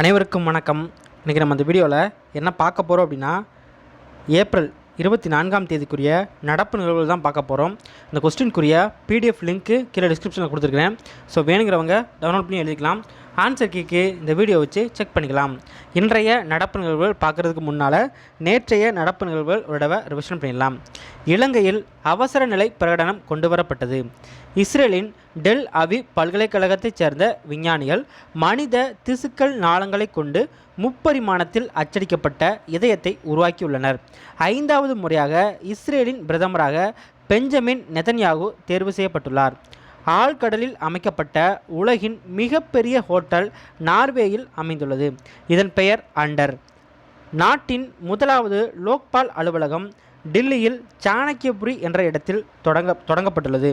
அனைவருக்கும் வணக்கம். இன்றைக்கி நம்ம இந்த வீடியோவில் என்ன பார்க்க போகிறோம் அப்படின்னா ஏப்ரல் இருபத்தி நான்காம் தேதிக்குரிய நடப்பு நிகழ்வுகள் தான் பார்க்க போகிறோம் இந்த கொஸ்டின்குரிய பிடிஎஃப் லிங்க்கு கீழே டிஸ்கிரிப்ஷனில் கொடுத்துருக்கிறேன். ஸோ வேணுங்கிறவங்க டவுன்லோட் பண்ணி எழுதிக்கலாம். ஆன்சர் கீக்கு இந்த வீடியோ வச்சு செக் பண்ணிக்கலாம். இன்றைய நடப்பு நிகழ்வுகள் பார்க்குறதுக்கு முன்னால் நேற்றைய நடப்பு நிகழ்வுகள் ஒரு தடவை ரிவிஷன் பண்ணிடலாம். இலங்கையில் அவசர நிலை பிரகடனம் கொண்டு வரப்பட்டது இஸ்ரேலின் டெல் அவி பல்கலைக்கழகத்தைச் சேர்ந்த விஞ்ஞானிகள் மனித திசுக்கள் நாளங்களை கொண்டு முப்பரிமாணத்தில் அச்சடிக்கப்பட்ட இதயத்தை உருவாக்கியுள்ளனர். ஐந்தாவது முறையாக இஸ்ரேலின் பிரதமராக பெஞ்சமின் நெதன்யாகு தேர்வு செய்யப்பட்டுள்ளார். ஆழ்கடலில் அமைக்கப்பட்ட உலகின் மிகப்பெரிய ஹோட்டல் நார்வேயில் அமைந்துள்ளது. இதன் பெயர் அண்டர். நாட்டின் முதலாவது லோக்பால் அலுவலகம் டில்லியில் சாணக்கியபுரி என்ற இடத்தில் தொடங்க தொடங்கப்பட்டுள்ளது.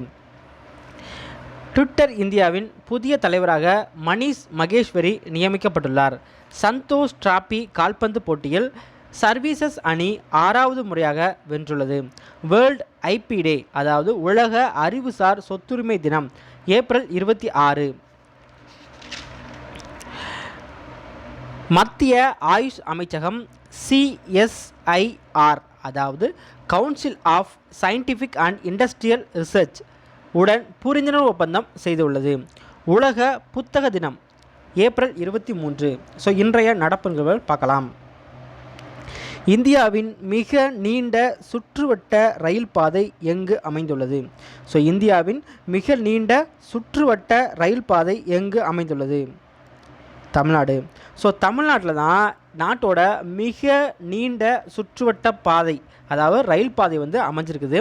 ட்விட்டர் இந்தியாவின் புதிய தலைவராக மணீஷ் மகேஸ்வரி நியமிக்கப்பட்டுள்ளார். சந்தோஷ் டிராபி கால்பந்து போட்டியில் சர்வீசஸ் அணி ஆறாவது முறையாக வென்றுள்ளது. வேர்ல்ட் ஐபி டே அதாவது உலக அறிவுசார் சொத்துரிமை தினம் ஏப்ரல் இருபத்தி ஆறு. மத்திய ஆயுஷ் அமைச்சகம் சிஎஸ்ஐஆர் அதாவது council of scientific and industrial research உடன் புரிந்துணர்வு ஒப்பந்தம் செய்துள்ளது. உலக புத்தக தினம் ஏப்ரல் இருபத்தி மூன்று. ஸோ இன்றைய நடப்பு நிகழ்வுகள் பார்க்கலாம். இந்தியாவின் மிக நீண்ட சுற்றுவட்ட ரயில் பாதை எங்கு அமைந்துள்ளது? ஸோ இந்தியாவின் மிக நீண்ட சுற்றுவட்ட ரயில் பாதை எங்கு அமைந்துள்ளது? தமிழ்நாடு. ஸோ தமிழ்நாட்டில் தான் நாட்டோட மிக நீண்ட சுற்றுவட்ட பாதை அதாவது ரயில் பாதை வந்து அமைஞ்சிருக்குது.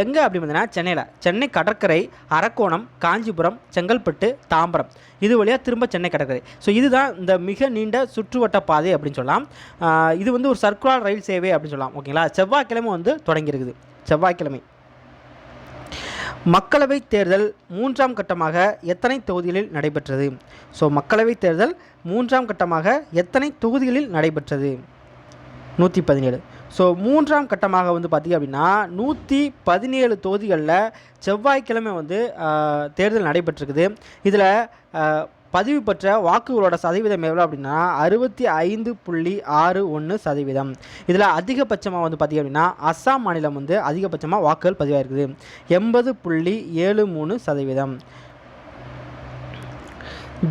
எங்கே அப்படின்னு பார்த்தீங்கன்னா சென்னையில். சென்னை கடற்கரை அரக்கோணம் காஞ்சிபுரம் செங்கல்பட்டு தாம்பரம். இது வழியாக திரும்ப சென்னை கடற்கரை. ஸோ இதுதான் இந்த மிக நீண்ட சுற்றுவட்ட பாதை அப்படின்னு சொல்லலாம். இது வந்து ஒரு சர்க்குலர் ரயில் சேவை அப்படின்னு சொல்லலாம். ஓகேங்களா? செவ்வாய்க்கிழமை வந்து தொடங்கியிருக்குது. செவ்வாய்க்கிழமை. மக்களவைத் தேர்தல் மூன்றாம் கட்டமாக எத்தனை தொகுதிகளில் நடைபெற்றது? ஸோ மக்களவைத் தேர்தல் மூன்றாம் கட்டமாக எத்தனை தொகுதிகளில் நடைபெற்றது? நூற்றி பதினேழு. ஸோ மூன்றாம் கட்டமாக வந்து பார்த்திங்க அப்படின்னா நூற்றி பதினேழு தொகுதிகளில் செவ்வாய்க்கிழமை வந்து தேர்தல் நடைபெற்றிருக்குது. இதில் பதிவு பெற்ற வாக்குகளோட சதவீதம் எவ்வளோ அப்படின்னா அறுபத்தி ஐந்து புள்ளி ஆறு ஒன்று சதவீதம். இதில் அதிகபட்சமாக வந்து பார்த்திங்க அப்படின்னா அஸ்ஸாம் மாநிலம் வந்து அதிகபட்சமாக வாக்குகள் பதிவாயிருக்குது. எண்பது புள்ளி ஏழு மூணு சதவீதம்.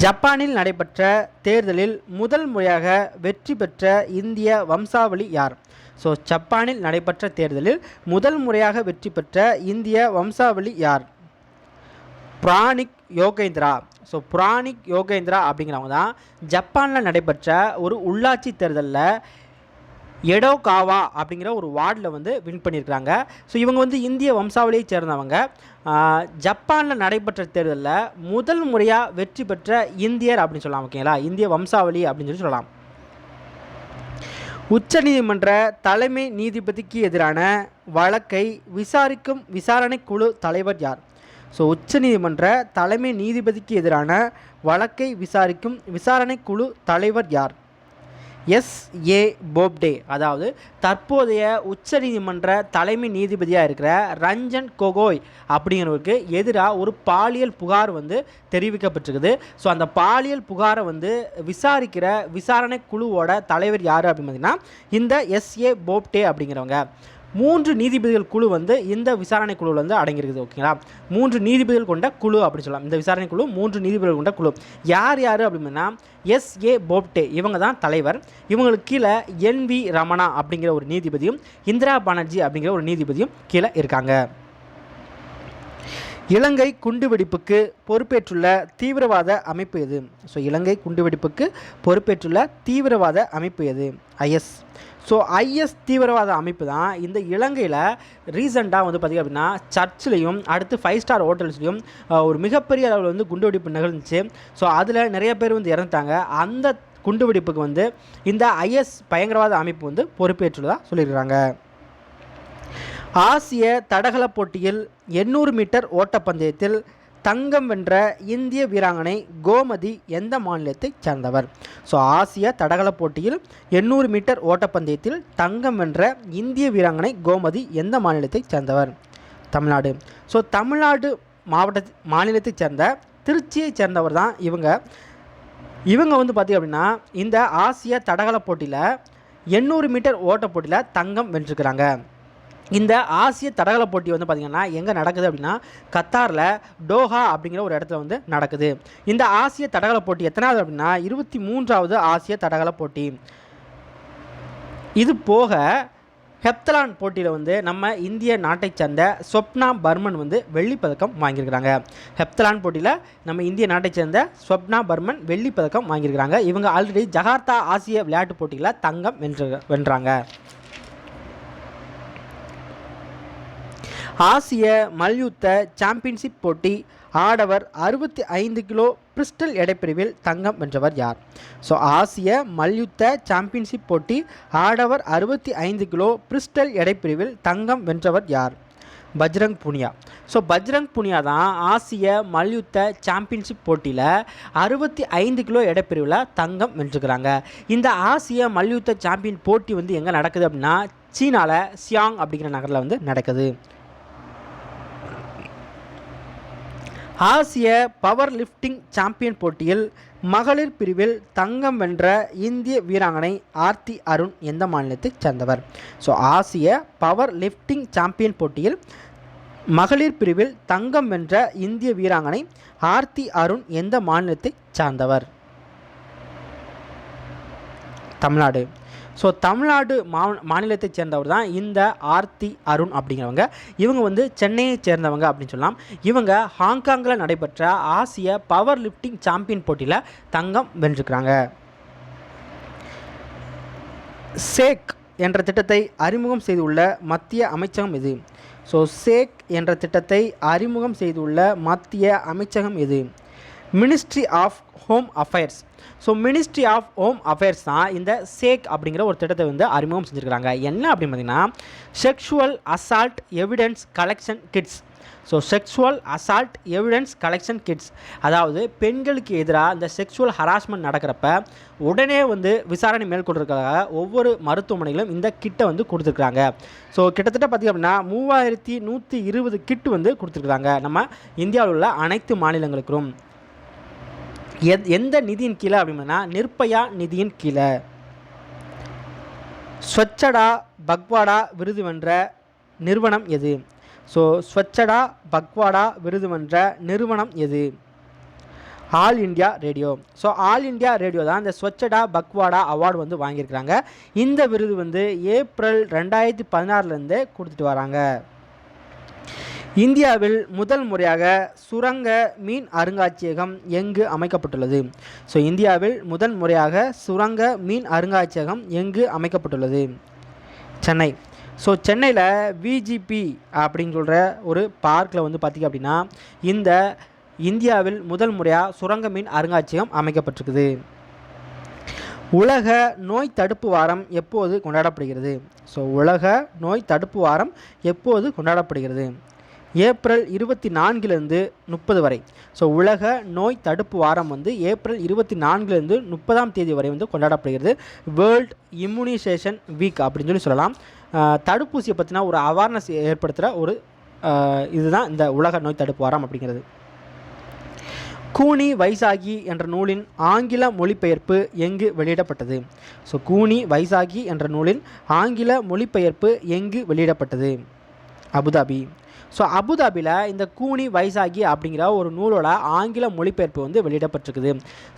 ஜப்பானில் நடைபெற்ற தேர்தலில் முதல் முறையாக வெற்றி பெற்ற இந்திய வம்சாவளி யார்? ஸோ ஜப்பானில் நடைபெற்ற தேர்தலில் முதல் முறையாக வெற்றி பெற்ற இந்திய வம்சாவளி யார்? பிராணிக் யோகேந்திரா. ஸோ புராணிக் யோகேந்திரா அப்படிங்கிறவங்க தான் ஜப்பானில் நடைபெற்ற ஒரு உள்ளாட்சி தேர்தலில் எடோகாவா அப்படிங்கிற ஒரு வார்டில் வந்து வின் பண்ணியிருக்கிறாங்க. ஸோ இவங்க வந்து இந்திய வம்சாவளியை சேர்ந்தவங்க. ஜப்பானில் நடைபெற்ற தேர்தலில் முதல் முறையாக வெற்றி பெற்ற இந்தியர் அப்படின்னு சொல்லலாம் ஓகேங்களா? இந்திய வம்சாவளி அப்படின்னு சொல்லி சொல்லலாம். உச்சநீதிமன்ற தலைமை நீதிபதிக்கு எதிரான வழக்கை விசாரிக்கும் விசாரணை குழு தலைவர் யார்? ஸோ உச்சநீதிமன்ற தலைமை நீதிபதிக்கு எதிரான வழக்கை விசாரிக்கும் விசாரணை குழு தலைவர் யார்? எஸ். ஏ. போப்டே. அதாவது தற்போதைய உச்சநீதிமன்ற தலைமை நீதிபதியாக இருக்கிற ரஞ்சன் கொகோய் அப்படிங்கிறவருக்கு எதிராக ஒரு பாலியல் புகார் வந்து தெரிவிக்கப்பட்டிருக்குது. ஸோ அந்த பாலியல் புகாரை வந்து விசாரிக்கிற விசாரணை குழுவோட தலைவர் யார் அப்படின்னு பார்த்தீங்கன்னா இந்த எஸ். ஏ. போப்டே அப்படிங்கிறவங்க. மூன்று நீதிபதிகள் குழு வந்து இந்த விசாரணை குழுவில் வந்து அடங்கியிருக்குது ஓகேங்களா? மூன்று நீதிபதிகள் கொண்ட குழு அப்படின்னு சொல்லலாம். இந்த விசாரணை குழு மூன்று நீதிபதிகள் கொண்ட குழு. யார் யார் அப்படின்னா எஸ். ஏ. போப்டே இவங்க தான் தலைவர். இவங்களுக்கு கீழே என். வி. ரமணா அப்படிங்கிற ஒரு நீதிபதியும் இந்திரா பானர்ஜி அப்படிங்கிற ஒரு நீதிபதியும் கீழே இருக்காங்க. இலங்கை குண்டுவெடிப்புக்கு பொறுப்பேற்றுள்ள தீவிரவாத அமைப்பு எது? ஸோ இலங்கை குண்டுவெடிப்புக்கு பொறுப்பேற்றுள்ள தீவிரவாத அமைப்பு எது? ஐஎஸ் ஸோ ஐஎஸ் தீவிரவாத அமைப்பு தான் இந்த இலங்கையில் ரீசெண்டாக வந்து பார்த்திங்க அப்படின்னா சர்ச்சிலையும் அடுத்து ஃபைவ் ஸ்டார் ஹோட்டல்ஸ்லையும் ஒரு மிகப்பெரிய அளவில் வந்து குண்டுவெடிப்பு நிகழ்ந்துச்சு. ஸோ அதில் நிறைய பேர் வந்து இறந்துட்டாங்க. அந்த குண்டுவெடிப்புக்கு வந்து இந்த ஐஎஸ் பயங்கரவாத அமைப்பு வந்து பொறுப்பேற்றுள்ளதாக சொல்லியிருக்கிறாங்க. ஆசிய தடகள போட்டியில் எண்ணூறு மீட்டர் ஓட்டப்பந்தயத்தில் தங்கம் வென்ற இந்திய வீராங்கனை கோமதி எந்த மாநிலத்தைச் சேர்ந்தவர்? ஸோ ஆசிய தடகள போட்டியில் எண்ணூறு மீட்டர் ஓட்டப்பந்தயத்தில் தங்கம் வென்ற இந்திய வீராங்கனை கோமதி எந்த மாநிலத்தைச் சேர்ந்தவர்? தமிழ்நாடு. ஸோ தமிழ்நாடு மாவட்ட மாநிலத்தைச் சேர்ந்த திருச்சியைச் சேர்ந்தவர் தான் இவங்க. இவங்க வந்து பார்த்திங்க அப்படின்னா இந்த ஆசிய தடகள போட்டியில் எண்ணூறு மீட்டர் ஓட்ட போட்டியில் தங்கம் வென்றிருக்கிறாங்க. இந்த ஆசிய தடகள போட்டி வந்து பார்த்திங்கன்னா எங்கே நடக்குது அப்படின்னா கத்தாரில் டோஹா அப்படிங்கிற ஒரு இடத்துல வந்து நடக்குது. இந்த ஆசிய தடகள போட்டி எத்தனாவது அப்படின்னா இருபத்தி மூன்றாவது ஆசிய தடகள போட்டி. இது போக ஹெப்தலான் போட்டியில் வந்து நம்ம இந்திய நாட்டை சேர்ந்த ஸ்வப்னா பர்மன் வந்து வெள்ளிப்பதக்கம் வாங்கியிருக்கிறாங்க. ஹெப்தலான் போட்டியில் நம்ம இந்திய நாட்டை சேர்ந்த ஸ்வப்னா பர்மன் வெள்ளிப்பதக்கம் வாங்கியிருக்கிறாங்க. இவங்க ஆல்ரெடி ஜகார்த்தா ஆசிய விளையாட்டு போட்டியில் தங்கம் வென்று வென்றாங்க. ஆசிய மல்யுத்த சாம்பியன்ஷிப் போட்டி ஆடவர் அறுபத்தி ஐந்து கிலோ பிரிஸ்டல் எடைப்பிரிவில் தங்கம் வென்றவர் யார்? ஸோ ஆசிய மல்யுத்த சாம்பியன்ஷிப் போட்டி ஆடவர் அறுபத்தி ஐந்து கிலோ பிரிஸ்டல் எடைப்பிரிவில் தங்கம் வென்றவர் யார்? பஜ்ரங் புனியா. ஸோ பஜ்ரங் புனியா தான் ஆசிய மல்யுத்த சாம்பியன்ஷிப் போட்டியில் அறுபத்தி ஐந்து கிலோ எடைப்பிரிவில் தங்கம் வென்றுக்கிறாங்க. இந்த ஆசிய மல்யுத்த சாம்பியன் போட்டி வந்து எங்கே நடக்குது அப்படின்னா சீனாவில் சியாங் அப்படிங்கிற நகரில் வந்து நடக்குது. ஆசிய பவர் லிஃப்டிங் சாம்பியன் போட்டியில் மகளிர் பிரிவில் தங்கம் வென்ற இந்திய வீராங்கனை ஆர்த்தி அருண் எந்த மாநிலத்தைச் சேர்ந்தவர்? ஸோ ஆசிய பவர் லிஃப்டிங் சாம்பியன் போட்டியில் மகளிர் பிரிவில் தங்கம் வென்ற இந்திய வீராங்கனை ஆர்த்தி அருண் எந்த மாநிலத்தைச் சார்ந்தவர்? தமிழ்நாடு. ஸோ தமிழ்நாடு மா மாநிலத்தைச் சேர்ந்தவர் தான் இந்த ஆர்த்தி அருண் அப்படிங்கிறவங்க. இவங்க வந்து சென்னையை சேர்ந்தவங்க அப்படின்னு சொல்லலாம். இவங்க ஹாங்காங்கில் நடைபெற்ற ஆசிய பவர் லிஃப்டிங் சாம்பியன் போட்டியில் தங்கம் வென்றிருக்கிறாங்க. சேக் என்ற திட்டத்தை அறிமுகம் செய்துள்ள மத்திய அமைச்சகம் எது? ஸோ சேக் என்ற திட்டத்தை அறிமுகம் செய்துள்ள மத்திய அமைச்சகம் எது? Ministry of home affairs so ministry of home affairs தான் இந்த சேக் அப்படிங்கிற ஒரு திட்டத்தை வந்து அறிமுகம் செஞ்சுருக்கிறாங்க. என்ன அப்படின்னு பார்த்தீங்கன்னா sexual assault evidence collection kits so sexual assault evidence collection kits அதாவது பெண்களுக்கு எதிராக இந்த செக்ஷுவல் ஹராஸ்மெண்ட் நடக்கிறப்ப உடனே வந்து விசாரணை மேற்கொள்றதுக்காக ஒவ்வொரு மருத்துவமனைகளும் இந்த கிட்டை வந்து கொடுத்துருக்குறாங்க. ஸோ கிட்டத்தட்ட பார்த்திங்க அப்படின்னா மூவாயிரத்தி நூற்றி இருபது கிட்டு வந்து கொடுத்துருக்குறாங்க. நம்ம இந்தியாவில் உள்ள அனைத்து மாநிலங்களுக்கும். எத் எந்த நிதியின் கீழே அப்படின்னா நிர்பயா நிதியின் கீழே. ஸ்வச்சடா பக்வாடா விருது வென்ற நிறுவனம் எது? ஸோ ஸ்வச்சடா பக்வாடா விருது வென்ற நிறுவனம் எது? All India Radio. So All India Radio தான் இந்த ஸ்வச்சடா பக்வாடா அவார்டு வந்து வாங்கியிருக்கிறாங்க. இந்த விருது வந்து ஏப்ரல் ரெண்டாயிரத்தி பதினாறுலேருந்தே கொடுத்துட்டு வராங்க. இந்தியாவில் முதல் முறையாக சுரங்க மீன் அருங்காட்சியகம் எங்கு அமைக்கப்பட்டுள்ளது? ஸோ இந்தியாவில் முதல் முறையாக சுரங்க மீன் அருங்காட்சியகம் எங்கு அமைக்கப்பட்டுள்ளது? சென்னை. ஸோ சென்னையில் விஜிபி அப்படின்னு சொல்கிற ஒரு பார்க்கில் வந்து பார்த்திங்க அப்படின்னா இந்த இந்தியாவில் முதல் முறையாக சுரங்க மீன் அருங்காட்சியகம் அமைக்கப்பட்டிருக்குது. உலக நோய் தடுப்பு வாரம் எப்போது கொண்டாடப்படுகிறது? ஸோ உலக நோய் தடுப்பு வாரம் எப்போது கொண்டாடப்படுகிறது? ஏப்ரல் இருபத்தி நான்கிலிருந்து முப்பது வரை. ஸோ உலக நோய் தடுப்பு வாரம் வந்து ஏப்ரல் இருபத்தி நான்குலேருந்து முப்பதாம் தேதி வரை வந்து கொண்டாடப்படுகிறது. வேர்ல்ட் இம்யூனைசேஷன் வீக் அப்படின்னு சொல்லி சொல்லலாம். தடுப்பூசியை பற்றினா ஒரு அவேர்னஸ் ஏற்படுத்துகிற ஒரு இதுதான் இந்த உலக நோய் தடுப்பு வாரம் அப்படிங்கிறது. கூனி வைசாகி என்ற நூலின் ஆங்கில மொழிபெயர்ப்பு எங்கு வெளியிடப்பட்டது? ஸோ கூனி வைசாகி என்ற நூலின் ஆங்கில மொழிபெயர்ப்பு எங்கு வெளியிடப்பட்டது? அபுதாபி. ஸோ அபுதாபியில் இந்த கூனி வைசாகி அப்படிங்கிற ஒரு நூலோட ஆங்கில மொழிபெயர்ப்பு வந்து வெளியிடப்பட்டிருக்குது.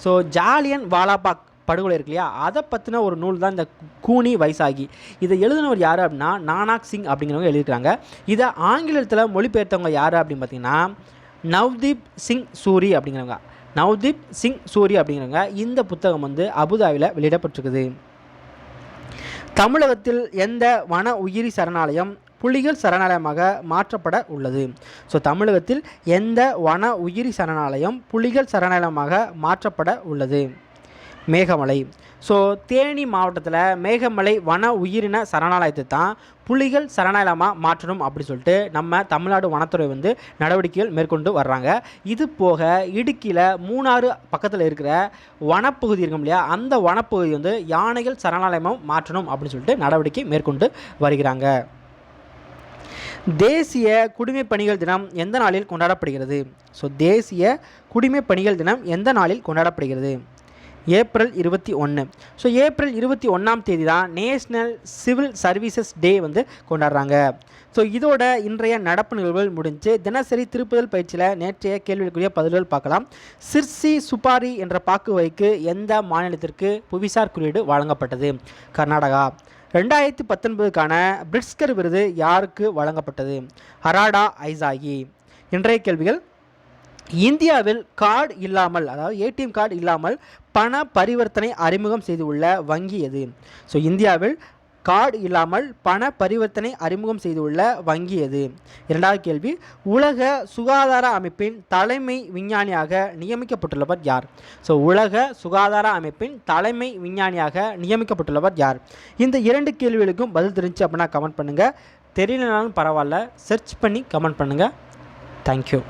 ஸோ ஜாலியன் வாலாபாக் படுகொலை இருக்கு இல்லையா? அதை பற்றின ஒரு நூல் தான் இந்த கூனி வைசாகி. இதை எழுதினவர் யார் அப்படின்னா நானாக் சிங் அப்படிங்கிறவங்க எழுதியிருக்காங்க. இதை ஆங்கிலத்தில் மொழிபெயர்த்தவங்க யார் அப்படின்னு பார்த்தீங்கன்னா நவ்தீப் சிங் சூரி அப்படிங்கிறவங்க. நவ்தீப் சிங் சூரி அப்படிங்கிறவங்க இந்த புத்தகம் வந்து அபுதாபியில் வெளியிடப்பட்டிருக்குது. தமிழகத்தில் எந்த வன உயிரி சரணாலயம் புலிகள் சரணாலயமாக மாற்றப்பட உள்ளது. ஸோ தமிழகத்தில் எந்த வன உயிரி சரணாலயம் புலிகள் சரணாலயமாக மாற்றப்பட உள்ளது? மேகமலை. ஸோ தேனி மாவட்டத்தில் மேகமலை வன உயிரின சரணாலயத்தை தான் புலிகள் சரணாலயமாக மாற்றணும் அப்படின்னு சொல்லிட்டு நம்ம தமிழ்நாடு வனத்துறை வந்து நடவடிக்கைகள் மேற்கொண்டு வர்றாங்க. இது போக இடுக்கியில் மூணாறு பக்கத்தில் இருக்கிற வனப்பகுதி இருக்கும் இல்லையா? அந்த வனப்பகுதி வந்து யானைகள் சரணாலயமாக மாற்றணும் அப்படின்னு சொல்லிட்டு நடவடிக்கை மேற்கொண்டு வருகிறாங்க. தேசிய குடிமைப் பணிகள் தினம் எந்த நாளில் கொண்டாடப்படுகிறது? ஸோ தேசிய குடிமைப் பணிகள் தினம் எந்த நாளில் கொண்டாடப்படுகிறது? ஏப்ரல் இருபத்தி ஒன்று ஸோ ஏப்ரல் இருபத்தி ஒன்றாம் தேதி தான் நேஷ்னல் சிவில் சர்வீசஸ் டே வந்து கொண்டாடுறாங்க. ஸோ இதோட இன்றைய நடப்பு நிகழ்வுகள் முடிஞ்சு தினசரி திருப்புதல் பயிற்சியில் நேற்றைய கேள்விக்குரிய பதில்கள் பார்க்கலாம். சிர்சி சுபாரி என்ற பாக்கு வைக்கு எந்த மாநிலத்திற்கு புவிசார் குறியீடு வழங்கப்பட்டது? கர்நாடகா. ரெண்டாயிரத்தி பத்தொன்பதுக்கான பிரிட்ஸ்கர் விருது யாருக்கு வழங்கப்பட்டது? ஹராடா ஐசாகி. இன்றைய கேள்விகள் இந்தியாவில் கார்டு இல்லாமல் அதாவது ஏடிஎம் கார்டு இல்லாமல் பண பரிவர்த்தனை அறிமுகம் செய்துள்ள வங்கி எது? ஸோ இந்தியாவில் கார்டு இல்லாமல் பண பரிவர்த்தனை அறிமுகம் செய்துள்ள வங்கி எது இரண்டாவது கேள்வி உலக சுகாதார அமைப்பின் தலைமை விஞ்ஞானியாக நியமிக்கப்பட்டுள்ளவர் யார்? ஸோ உலக சுகாதார அமைப்பின் தலைமை விஞ்ஞானியாக நியமிக்கப்பட்டுள்ளவர் யார்? இந்த இரண்டு கேள்விகளுக்கும் பதில் தெரிஞ்சு அப்படின்னா கமெண்ட் பண்ணுங்கள் தெரியலனாலும் பரவாயில்ல. சர்ச் பண்ணி கமெண்ட் பண்ணுங்கள் தேங்க்யூ